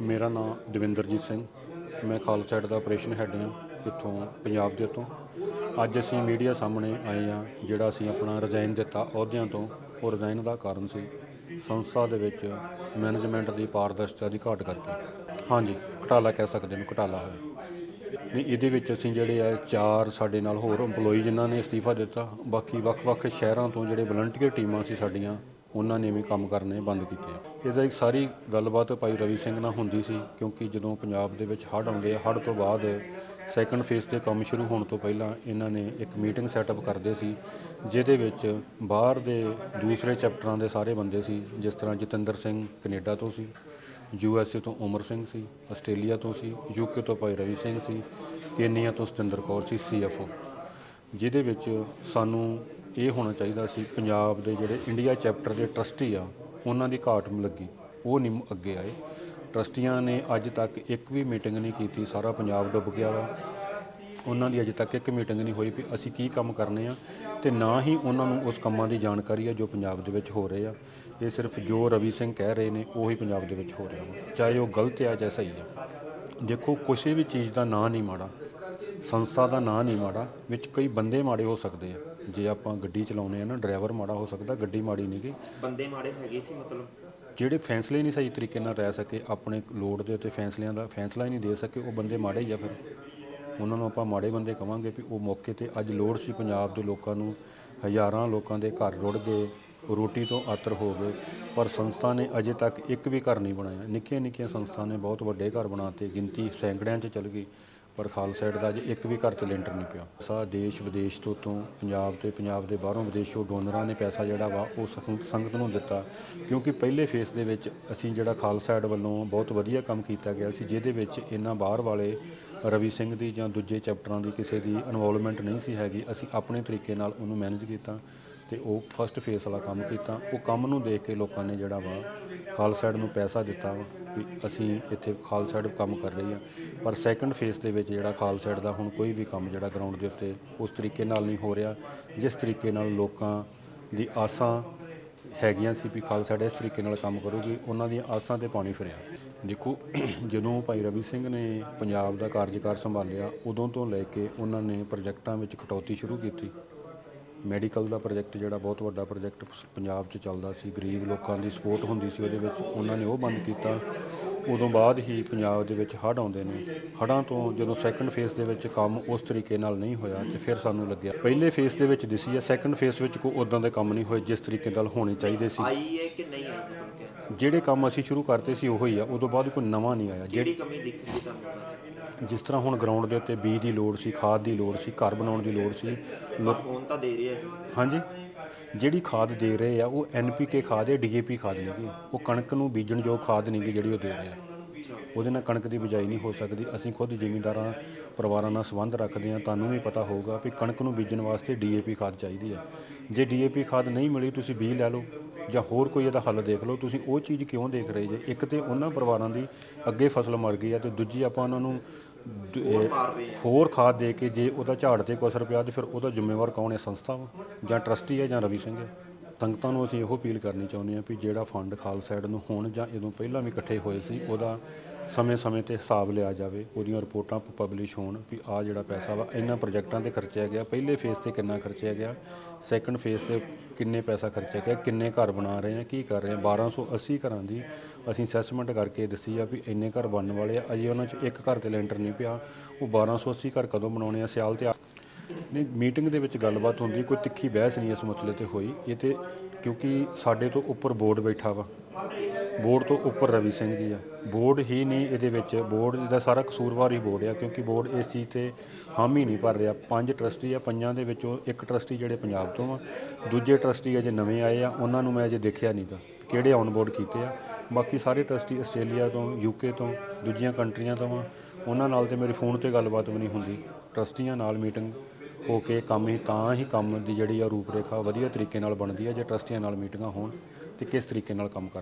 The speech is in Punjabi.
ਮੇਰਾ ਨਾਮ ਦਵਿੰਦਰਜੀਤ ਸਿੰਘ। ਮੈਂ ਖਾਲਸਾ ਏਡ ਦਾ ਆਪਰੇਸ਼ਨ ਹੈਡ ਹਾਂ ਇੱਥੋਂ ਪੰਜਾਬ ਦੇ ਤੋਂ ਅੱਜ ਅਸੀਂ ਮੀਡੀਆ ਸਾਹਮਣੇ ਆਏ ਹਾਂ, ਜਿਹੜਾ ਅਸੀਂ ਆਪਣਾ ਰਿਜ਼ਾਈਨ ਦਿੱਤਾ ਅਹੁਦਿਆਂ ਤੋਂ। ਉਹ ਰਿਜ਼ਾਈਨ ਦਾ ਕਾਰਨ ਸੀ ਸੰਸਥਾ ਦੇ ਵਿੱਚ ਮੈਨੇਜਮੈਂਟ ਦੀ ਪਾਰਦਰਸ਼ਤਾ ਦੀ ਘਾਟ ਕਰਕੇ। ਹਾਂਜੀ, ਘਟਾਲਾ ਕਹਿ ਸਕਦੇ ਨੇ, ਘਟਾਲਾ ਹੋਇਆ। ਨਹੀਂ, ਇਹਦੇ ਵਿੱਚ ਅਸੀਂ ਜਿਹੜੇ ਆ, ਚਾਰ ਸਾਡੇ ਨਾਲ ਹੋਰ EMPLOYE ਜਿਨ੍ਹਾਂ ਨੇ ਅਸਤੀਫਾ ਦਿੱਤਾ। ਬਾਕੀ ਵੱਖ-ਵੱਖ ਸ਼ਹਿਰਾਂ ਤੋਂ ਜਿਹੜੇ ਵਲੰਟੀਅਰ ਟੀਮਾਂ ਸੀ ਸਾਡੀਆਂ ਉਹਨਾਂ ਨੇ ਵੀ ਕੰਮ ਕਰਨੇ ਬੰਦ ਕੀਤੇ ਆ। ਇਹਦਾ ਇੱਕ ਸਾਰੀ ਗੱਲਬਾਤ ਭਾਈ ਰਵੀ ਸਿੰਘ ਨਾਲ ਹੁੰਦੀ ਸੀ, ਕਿਉਂਕਿ ਜਦੋਂ ਪੰਜਾਬ ਦੇ ਵਿੱਚ ਹੜ੍ਹ ਆਉਂਦੇ ਆ, ਹੜ੍ਹ ਤੋਂ ਬਾਅਦ ਸੈਕੰਡ ਫੇਜ਼ 'ਤੇ ਕੰਮ ਸ਼ੁਰੂ ਹੋਣ ਤੋਂ ਪਹਿਲਾਂ ਇਹਨਾਂ ਨੇ ਇੱਕ ਮੀਟਿੰਗ ਸੈਟਅਪ ਕਰਦੇ ਸੀ, ਜਿਹਦੇ ਵਿੱਚ ਬਾਹਰ ਦੇ ਦੂਸਰੇ ਚੈਪਟਰਾਂ ਦੇ ਸਾਰੇ ਬੰਦੇ ਸੀ, ਜਿਸ ਤਰ੍ਹਾਂ ਜਤਿੰਦਰ ਸਿੰਘ ਕੈਨੇਡਾ ਤੋਂ ਸੀ ਯੂ ਐਸ ਏ ਤੋਂ ਉਮਰ ਸਿੰਘ ਸੀ, ਆਸਟ੍ਰੇਲੀਆ ਤੋਂ ਸੀ ਯੂਕੇ ਤੋਂ ਭਾਈ ਰਵੀ ਸਿੰਘ ਸੀ, ਕੇਨੀਆ ਤੋਂ ਸਤਿੰਦਰ ਕੌਰ ਸੀ ਸੀ ਐਫ ਓ ਜਿਹਦੇ ਵਿੱਚ ਸਾਨੂੰ ਇਹ ਹੋਣਾ ਚਾਹੀਦਾ ਸੀ ਪੰਜਾਬ ਦੇ ਜਿਹੜੇ ਇੰਡੀਆ ਚੈਪਟਰ ਦੇ ਟਰਸਟੀ ਆ, ਉਹਨਾਂ ਦੀ ਘਾਟ ਲੱਗੀ। ਉਹ ਨਹੀਂ ਅੱਗੇ ਆਏ। ਟਰਸਟੀਆਂ ਨੇ ਅੱਜ ਤੱਕ ਇੱਕ ਵੀ ਮੀਟਿੰਗ ਨਹੀਂ ਕੀਤੀ, ਸਾਰਾ ਪੰਜਾਬ ਡੁੱਬ ਗਿਆ ਵਾ। ਉਹਨਾਂ ਦੀ ਅਜੇ ਤੱਕ ਇੱਕ ਮੀਟਿੰਗ ਨਹੀਂ ਹੋਈ ਵੀ ਅਸੀਂ ਕੀ ਕੰਮ ਕਰਨੇ ਆ ਤੇ ਨਾ ਹੀ ਉਹਨਾਂ ਨੂੰ ਉਸ ਕੰਮਾਂ ਦੀ ਜਾਣਕਾਰੀ ਆ ਜੋ ਪੰਜਾਬ ਦੇ ਵਿੱਚ ਹੋ ਰਹੇ ਆ। ਇਹ ਸਿਰਫ ਜੋ ਰਵੀ ਸਿੰਘ ਕਹਿ ਰਹੇ ਨੇ, ਉਹੀ ਪੰਜਾਬ ਦੇ ਵਿੱਚ ਹੋ ਰਿਹਾ ਵਾ। ਚਾਹੇ ਉਹ ਗਲਤ ਆ ਚਾਹੇ ਸਹੀ ਆ। ਦੇਖੋ, ਕਿਸੇ ਵੀ ਚੀਜ਼ ਦਾ ਨਾਂ ਨਹੀਂ ਮਾੜਾ। ਸੰਸਥਾ ਦਾ ਨਾਂ ਨਹੀਂ ਮਾੜਾ ਵਿੱਚ ਕਈ ਬੰਦੇ ਮਾੜੇ ਹੋ ਸਕਦੇ ਆ। ਜੇ ਆਪਾਂ ਗੱਡੀ ਚਲਾਉਂਦੇ ਆ ਨਾ ਡਰਾਈਵਰ ਮਾੜਾ ਹੋ ਸਕਦਾ ਗੱਡੀ ਮਾੜੀ ਨਹੀਂ ਗੀ। ਬੰਦੇ ਮਾੜੇ ਹੈਗੇ ਸੀ ਮਤਲਬ? ਜਿਹੜੇ ਫੈਸਲੇ ਨਹੀਂ ਸਹੀ ਤਰੀਕੇ ਨਾਲ ਰਹਿ ਸਕੇ ਆਪਣੇ ਲੋੜ ਦੇ ਉੱਤੇ ਫੈਸਲਿਆਂ ਦਾ ਫੈਸਲਾ ਹੀ ਨਹੀਂ ਦੇ ਸਕੇ ਉਹ ਬੰਦੇ ਮਾੜੇ ਹੀ ਆ ਫਿਰ। ਉਹਨਾਂ ਨੂੰ ਆਪਾਂ ਮਾੜੇ ਬੰਦੇ ਕਵਾਂਗੇ ਵੀ ਉਹ ਮੌਕੇ ਤੇ ਅੱਜ ਲੋੜ ਸੀ ਪੰਜਾਬ ਦੇ ਲੋਕਾਂ ਨੂੰ ਹਜ਼ਾਰਾਂ ਲੋਕਾਂ ਦੇ ਘਰ ਰੁੜ ਗਏ ਰੋਟੀ ਤੋਂ ਆਤਰ ਹੋ ਗਏ ਪਰ ਸੰਸਥਾ ਨੇ ਅਜੇ ਤੱਕ ਇੱਕ ਵੀ ਘਰ ਨਹੀਂ ਬਣਾਇਆ। ਨਿੱਕੀਆਂ ਨਿੱਕੀਆਂ ਸੰਸਥਾ ਨੇ ਬਹੁਤ ਵੱਡੇ ਘਰ ਬਣਾਤੇ ਗਿਣਤੀ ਸੈਂਕੜਿਆਂ 'ਚ ਚੱਲ ਗਈ। ਪਰ ਖਾਲਸਾ ਏਡ ਦਾ ਅਜੇ ਇੱਕ ਵੀ ਘਰ 'ਚ ਲੈਂਟਰ ਨਹੀਂ ਪਿਆ। ਸਾ ਦੇਸ਼ ਵਿਦੇਸ਼ ਤੋਂ ਤੋਂ ਪੰਜਾਬ ਤੇ ਪੰਜਾਬ ਦੇ ਬਾਹਰੋਂ ਵਿਦੇਸ਼ੋਂ ਡੋਨਰਾਂ ਨੇ ਪੈਸਾ ਜਿਹੜਾ ਵਾ ਉਹ ਸੰਗ- ਸੰਗਤ ਨੂੰ ਦਿੱਤਾ। ਕਿਉਂਕਿ ਪਹਿਲੇ ਫੇਸ ਦੇ ਵਿੱਚ ਅਸੀਂ ਜਿਹੜਾ ਖਾਲਸਾ ਏਡ ਵੱਲੋਂ ਬਹੁਤ ਵਧੀਆ ਕੰਮ ਕੀਤਾ ਗਿਆ ਸੀ, ਜਿਹਦੇ ਵਿੱਚ ਇਹਨਾਂ ਬਾਹਰ ਵਾਲੇ ਰਵੀ ਸਿੰਘ ਦੀ ਜਾਂ ਦੂਜੇ ਚੈਪਟਰਾਂ ਦੀ ਕਿਸੇ ਦੀ ਇਨਵੋਲਵਮੈਂਟ ਨਹੀਂ ਸੀ ਹੈਗੀ, ਅਸੀਂ ਆਪਣੇ ਤਰੀਕੇ ਨਾਲ ਉਹਨੂੰ ਮੈਨੇਜ ਕੀਤਾ। ਤੇ ਉਹ ਫਸਟ ਫੇਸ ਵਾਲਾ ਕੰਮ ਕੀਤਾ। ਉਹ ਕੰਮ ਨੂੰ ਦੇਖ ਕੇ ਲੋਕਾਂ ਨੇ ਜਿਹੜਾ ਵਾ ਖਾਲਸਾਈਡ ਨੂੰ ਪੈਸਾ ਦਿੱਤਾ ਵਾ ਵੀ ਅਸੀਂ ਇੱਥੇ ਖਾਲਸਾਈਡ ਕੰਮ ਕਰ ਰਹੀ ਆ ਪਰ ਸੈਕੰਡ ਫੇਸ ਦੇ ਵਿੱਚ ਜਿਹੜਾ ਖਾਲਸਾਈਡ ਦਾ ਹੁਣ ਕੋਈ ਵੀ ਕੰਮ ਜਿਹੜਾ ਗਰਾਊਂਡ ਦੇ ਉੱਤੇ ਉਸ ਤਰੀਕੇ ਨਾਲ ਨਹੀਂ ਹੋ ਰਿਹਾ। ਜਿਸ ਤਰੀਕੇ ਨਾਲ ਲੋਕਾਂ ਦੀ ਆਸਾਂ ਹੈਗੀਆਂ ਸੀ ਵੀ ਖਾਲਸਾਈਡ ਇਸ ਤਰੀਕੇ ਨਾਲ ਕੰਮ ਕਰੂਗੀ, ਉਹਨਾਂ ਦੀਆਂ ਆਸਾਂ ਤੇ ਪਾਣੀ ਫਿਰਿਆ। ਦੇਖੋ, ਜਦੋਂ ਭਾਈ ਰਵੀ ਸਿੰਘ ਨੇ ਪੰਜਾਬ ਦਾ ਕਾਰਜਕਾਰ ਸੰਭਾਲਿਆ, ਉਦੋਂ ਤੋਂ ਲੈ ਕੇ ਉਹਨਾਂ ਨੇ ਪ੍ਰੋਜੈਕਟਾਂ ਵਿੱਚ ਕਟੌਤੀ ਸ਼ੁਰੂ ਕੀਤੀ। ਮੈਡੀਕਲ ਦਾ ਪ੍ਰੋਜੈਕਟ ਜਿਹੜਾ ਬਹੁਤ ਵੱਡਾ ਪ੍ਰੋਜੈਕਟ ਪੰਜਾਬ 'ਚ ਚੱਲਦਾ ਸੀ ਗਰੀਬ ਲੋਕਾਂ ਦੀ ਸਪੋਰਟ ਹੁੰਦੀ ਸੀ ਉਹਦੇ ਵਿੱਚ ਉਹਨਾਂ ਨੇ ਉਹ ਬੰਦ ਕੀਤਾ। ਉਦੋਂ ਬਾਅਦ ਹੀ ਪੰਜਾਬ ਦੇ ਵਿੱਚ ਹੜ੍ਹ ਆਉਂਦੇ ਨੇ। ਹੜ੍ਹਾਂ ਤੋਂ ਜਦੋਂ ਸੈਕੰਡ ਫੇਸ ਦੇ ਵਿੱਚ ਕੰਮ ਉਸ ਤਰੀਕੇ ਨਾਲ ਨਹੀਂ ਹੋਇਆ ਤੇ ਫਿਰ ਸਾਨੂੰ ਲੱਗਿਆ। ਪਹਿਲੇ ਫੇਸ ਦੇ ਵਿੱਚ ਦਿਸੀ ਹੈ ਸੈਕੰਡ ਫੇਸ ਵਿੱਚ ਕੋਈ ਉਦਾਂ ਦੇ ਕੰਮ ਨਹੀਂ ਹੋਏ ਜਿਸ ਤਰੀਕੇ ਨਾਲ ਹੋਣੇ ਚਾਹੀਦੇ ਸੀ। ਆਈ ਹੈ ਕਿ ਨਹੀਂ ਆਈ? ਜਿਹੜੇ ਕੰਮ ਅਸੀਂ ਸ਼ੁਰੂ ਕਰਤੇ ਸੀ ਉਹੀ ਆ ਉਦੋਂ ਬਾਅਦ ਕੋਈ ਨਵਾਂ ਨਹੀਂ ਆਇਆ। ਕਿਹੜੀ ਕਮੀ ਦਿਖਦੀ ਤੁਹਾਨੂੰ? ਜਿਸ ਤਰ੍ਹਾਂ ਹੁਣ ਗਰਾਊਂਡ ਦੇ ਉੱਤੇ ਬੀਜ ਦੀ ਲੋੜ ਸੀ ਖਾਦ ਦੀ ਲੋੜ ਸੀ ਘਰ ਬਣਾਉਣ ਦੀ ਲੋੜ ਸੀ ਲੋਕ ਹੁਣ ਤਾਂ ਦੇ ਰਿਹਾ ਜੀ ਹਾਂਜੀ। ਜਿਹੜੀ ਖਾਦ ਦੇ ਰਹੇ ਆ ਉਹ ਐਨਪੀਕੇ ਖਾਦ ਹੈ ਡੀਏਪੀ ਖਾਦ ਨਹੀਂ ਗੀ। ਉਹ ਕਣਕ ਨੂੰ ਬੀਜਣ ਯੋਗ ਖਾਦ ਨਹੀਂ ਗੀ ਜਿਹੜੀ ਉਹ ਦੇ ਰਹੇ ਆ। ਉਹਦੇ ਨਾਲ ਕਣਕ ਦੀ ਬਿਜਾਈ ਨਹੀਂ ਹੋ ਸਕਦੀ। ਅਸੀਂ ਖੁਦ ਜ਼ਿਮੀਂਦਾਰਾਂ ਪਰਿਵਾਰਾਂ ਨਾਲ ਸੰਬੰਧ ਰੱਖਦੇ ਹਾਂ। ਤੁਹਾਨੂੰ ਵੀ ਪਤਾ ਹੋਊਗਾ ਵੀ ਕਣਕ ਨੂੰ ਬੀਜਣ ਵਾਸਤੇ ਡੀਏਪੀ ਖਾਦ ਚਾਹੀਦੀ ਹੈ ਜੇ ਡੀਏਪੀ ਖਾਦ ਨਹੀਂ ਮਿਲੀ ਤੁਸੀਂ ਬੀਜ ਲੈ ਲਓ ਜਾਂ ਹੋਰ ਕੋਈ ਇਹਦਾ ਹੱਲ ਦੇਖ ਲਓ। ਤੁਸੀਂ ਉਹ ਚੀਜ਼ ਕਿਉਂ ਦੇਖ ਰਹੇ ਜੇ? ਇੱਕ ਤੇ ਉਹਨਾਂ ਪਰਿਵਾਰਾਂ ਦੀ ਅੱਗੇ ਫਸਲ ਮਰ ਗਈ ਆ ਤੇ ਦੂਜੀ ਆਪਾਂ ਉਹਨਾਂ ਨੂੰ ਦ- ਇਹ ਹੋਰ ਖਾਦ ਦੇ ਕੇ ਜੇ ਉਹਦਾ ਝਾੜ ਤੇ ਕੋਈ ਅਸਰ ਪਿਆ ਤੇ ਫਿਰ ਉਹਦਾ ਜ਼ਿੰਮੇਵਾਰ ਕੌਣ ਹੈ? ਸੰਸਥਾ ਵਾ? ਜਾਂ ਟਰਸਟੀ ਹੈ ਜਾਂ ਰਵੀ ਸਿੰਘ ਹੈ? ਸੰਗਤਾਂ ਨੂੰ ਅਸੀਂ ਇਹੋ ਅਪੀਲ ਕਰਨੀ ਚਾਹੁੰਦੇ ਹਾਂ ਵੀ ਜਿਹੜਾ ਫੰਡ ਖਾਲਸਾ ਏਡ ਨੂੰ ਹੁਣ ਜਾਂ ਇਦੋਂ ਪਹਿਲਾਂ ਵੀ ਇਕੱਠੇ ਹੋਏ ਸੀ ਉਹਦਾ ਸਮੇਂ-ਸਮੇਂ ਤੇ ਹਿਸਾਬ ਲਿਆ ਜਾਵੇ, ਉਹਦੀਆਂ ਰਿਪੋਰਟਾਂ ਪਬਲਿਸ਼ ਹੋਣ ਵੀ ਆ ਜਿਹੜਾ ਪੈਸਾ ਵਾ, ਇਹਨਾਂ ਪ੍ਰੋਜੈਕਟਾਂ ਤੇ ਖਰਚਿਆ ਗਿਆ। ਪਹਿਲੇ ਫੇਜ਼ ਤੇ ਕਿੰਨਾ ਖਰਚਿਆ ਗਿਆ? ਸੈਕੰਡ ਫੇਜ਼ ਤੇ ਕਿੰਨੇ ਪੈਸਾ ਖਰਚਿਆ ਗਿਆ? ਕਿੰਨੇ ਘਰ ਬਣਾ ਰਹੇ ਆ? ਕੀ ਕਰ ਰਹੇ ਆ? 1280 ਘਰਾਂ ਦੀ ਅਸੀਂ ਅਸੈਸਮੈਂਟ ਕਰਕੇ ਦੱਸੀ ਆ ਵੀ ਇੰਨੇ ਘਰ ਬਣਨ ਵਾਲੇ ਆ। ਅਜੇ ਉਹਨਾਂ 'ਚ ਇੱਕ ਘਰ ਤੇ ਲੈਂਟਰ ਨਹੀਂ ਪਿਆ। ਉਹ 1280 ਘਰ ਕਦੋਂ ਬਣਾਉਣੇ ਆ? ਸਿਆਲ ਤੇ ਆ- ਨਹੀਂ ਮੀਟਿੰਗ ਦੇ ਵਿੱਚ ਗੱਲਬਾਤ ਹੁੰਦੀ, ਕੋਈ ਤਿੱਖੀ ਬਹਿਸ ਨਹੀਂ ਇਸ ਮਸਲੇ ਤੇ ਹੋਈ। ਇਹ ਤੇ ਕਿਉਂਕਿ ਸਾਡੇ ਤੋਂ ਉੱਪਰ ਬੋਰਡ ਬੈਠਾ ਵਾ। ਬੋਰਡ ਤੋਂ ਉੱਪਰ ਰਵੀ ਸਿੰਘ ਜੀ ਆ। ਬੋਰਡ ਹੀ ਨਹੀਂ ਇਹਦੇ ਵਿੱਚ, ਬੋਰਡ ਦਾ ਸਾਰਾ ਕਸੂਰਵਾਰ ਹੀ ਬੋਰਡ ਆ, ਕਿਉਂਕਿ ਬੋਰਡ ਇਸ ਚੀਜ਼ ਤੇ ਹਾਮੀ ਨਹੀਂ ਭਰ ਰਿਹਾ। ਪੰਜ ਟਰਸਟੀ ਆ, ਪੰਜਾਂ ਦੇ ਵਿੱਚੋਂ ਇੱਕ ਟਰਸਟੀ ਜਿਹੜੇ ਪੰਜਾਬ ਤੋਂ ਆ। ਦੂਜੇ ਟਰਸਟੀ ਅਜੇ ਨਵੇਂ ਆਏ ਆ, ਉਹਨਾਂ ਨੂੰ ਮੈਂ ਅਜੇ ਦੇਖਿਆ ਨਹੀਂ ਗਾ, ਕਿਹੜੇ ਔਨ ਬੋਰਡ ਕੀਤੇ ਆ। ਬਾਕੀ ਸਾਰੇ ਟਰਸਟੀ ਆਸਟ੍ਰੇਲੀਆ ਤੋਂ ਯੂਕੇ ਤੋਂ, ਦੂਜੀਆਂ ਕੰਟਰੀਆਂ ਤੋਂ ਆ। ਉਹਨਾਂ ਨਾਲ ਤੇ ਮੇਰੀ ਫੋਨ ਤੇ ਗੱਲਬਾਤ ਵੀ ਨਹੀਂ ਹੁੰਦੀ। ਟਰਸਟੀਆਂ ਨਾਲ ਮੀਟਿੰਗ ਹੋ ਕੇ ਕੰਮ ਹੀ, ਤਾਂ ਹੀ ਕੰਮ ਦੀ ਜਿਹੜੀ ਆ ਰੂਪਰੇਖਾ ਵਧੀਆ ਤਰੀਕੇ ਨਾਲ ਬਣਦੀ ਆ, ਜੇ ਟਰਸਟੀਆਂ ਨਾਲ ਮੀਟਿੰਗਾਂ ਹੋਣ ਤੇ ਕਿਸ ਤਰੀਕੇ ਨਾਲ ਕੰਮ ਕਰ